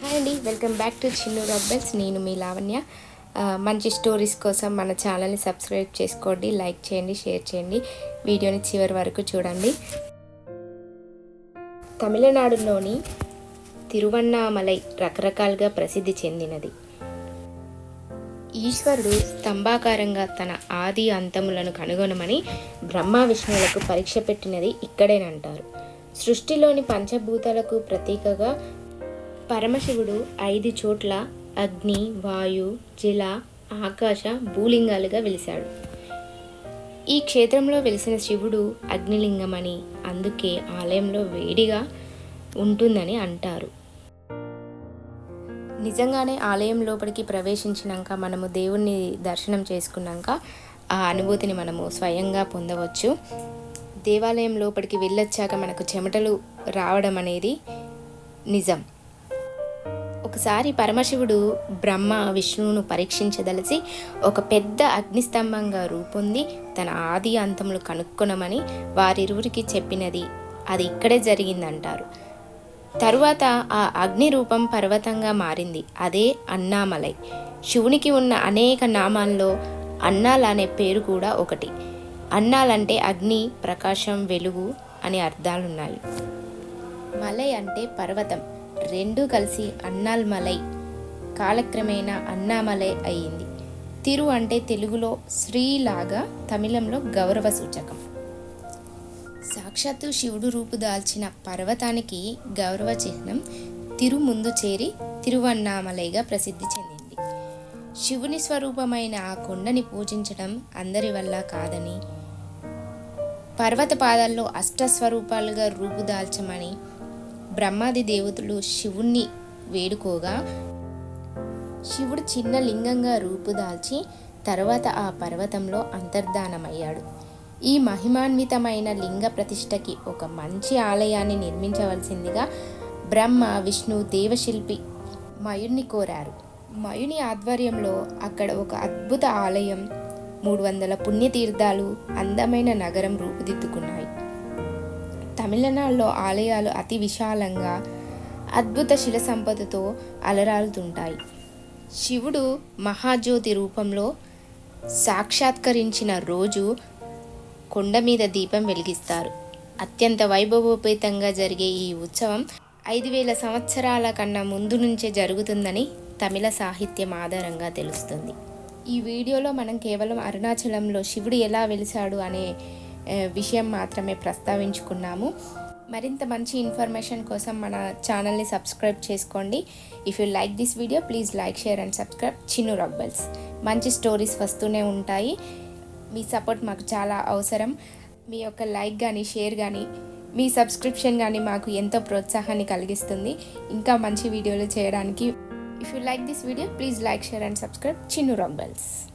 Hi అండి welcome back to Chinnu rubbles నేను మీ లావణ్య. మంచి స్టోరీస్ కోసం మన ఛానల్ని సబ్స్క్రైబ్ చేసుకోండి లైక్ చేయండి షేర్ చేయండి. వీడియోని చివరి వరకు చూడండి. తమిళనాడులోని తిరువన్నామలై రకరకాలుగా ప్రసిద్ధి చెందినది. ఈశ్వరుడు స్తంభాకారంగా తన ఆది అంతములను కనుగొనమని బ్రహ్మ విష్ణువులకు పరీక్ష పెట్టినది ఇక్కడేనంటారు. సృష్టిలోని పంచభూతాలకు ప్రతీకగా పరమశివుడు ఐదు చోట్ల అగ్ని వాయు జల ఆకాశ భూలింగాలుగా వెలిశాడు. ఈ క్షేత్రంలో వెలిసిన శివుడు అగ్నిలింగమని అందుకే ఆలయంలో వేడిగా ఉంటుందని అంటారు. నిజంగానే ఆలయం లోపలికి ప్రవేశించినాక మనము దేవుణ్ణి దర్శనం చేసుకున్నాక ఆ అనుభూతిని మనము స్వయంగా పొందవచ్చు. దేవాలయం లోపలికి వెళ్ళొచ్చాక మనకు చెమటలు రావడం అనేది నిజం. ఒకసారి పరమశివుడు బ్రహ్మ విష్ణువును పరీక్షించదలిచి ఒక పెద్ద అగ్నిస్తంభంగా రూపొంది తన ఆది అంతములు కనుక్కొనమని వారిరువురికి చెప్పినది. అది ఇక్కడే జరిగిందంటారు. తరువాత ఆ అగ్ని రూపం పర్వతంగా మారింది. అదే అన్నామలై. శివునికి ఉన్న అనేక నామాల్లో అన్నాల అనే పేరు కూడా ఒకటి. అన్నాలంటే అగ్ని ప్రకాశం వెలుగు అని అర్థాలున్నాయి. మలై అంటే పర్వతం. రెండూ కలిసి అన్నాల్ మలై కాలక్రమేణా అన్నామలై అయ్యింది తిరు అంటే తెలుగులో శ్రీలాగా తమిళంలో గౌరవ సూచకం. సాక్షాత్తు శివుడు రూపు దాల్చిన పర్వతానికి గౌరవ చిహ్నం తిరు ముందు చేరి తిరువన్నామలైగా ప్రసిద్ధి చెందింది. శివుని స్వరూపమైన ఆ కొండని పూజించడం అందరి వల్ల కాదని పర్వత పాదాల్లో అష్టస్వరూపాలుగా రూపుదాల్చమని బ్రహ్మాది దేవతలు శివుణ్ణి వేడుకోగా శివుడు చిన్న లింగంగా రూపుదాల్చి తర్వాత ఆ పర్వతంలో అంతర్ధానమయ్యాడు. ఈ మహిమాన్వితమైన లింగ ప్రతిష్టకి ఒక మంచి ఆలయాన్ని నిర్మించవలసిందిగా బ్రహ్మ విష్ణు దేవశిల్పి మయుణ్ణి కోరారు. మయుని ఆధ్వర్యంలో అక్కడ ఒక అద్భుత ఆలయం మూడు వందల పుణ్యతీర్థాలు అందమైన నగరం రూపుదిద్దుకున్నాయి. తమిళనాడులో ఆలయాలు అతి విశాలంగా అద్భుత శిల సంపదతో అలరాలుతుంటాయి శివుడు మహాజ్యోతి రూపంలో సాక్షాత్కరించిన రోజు కొండ మీద దీపం వెలిగిస్తారు. అత్యంత వైభవోపేతంగా జరిగే ఈ ఉత్సవం ఐదు వేల సంవత్సరాల కన్నా ముందు నుంచే జరుగుతుందని తమిళ సాహిత్యం ఆధారంగా తెలుస్తుంది. ఈ వీడియోలో మనం కేవలం అరుణాచలంలో శివుడు ఎలా వెలిశాడు అనే విషయం మాత్రమే ప్రస్తావించుకున్నాము. మరింత మంచి ఇన్ఫర్మేషన్ కోసం మన ఛానల్ని సబ్స్క్రైబ్ చేసుకోండి. If you like this video please like share and subscribe Chinnu rubbles మంచి స్టోరీస్ వస్తూనే ఉంటాయి. మీ సపోర్ట్ మాకు చాలా అవసరం. మీ యొక్క లైక్ కానీ షేర్ కానీ మీ సబ్స్క్రిప్షన్ కానీ మాకు ఎంతో ప్రోత్సాహాన్ని కలిగిస్తుంది. ఇంకా మంచి వీడియోలు చేయడానికి If you like this video, please like, share and subscribe. Chinu Rumbles.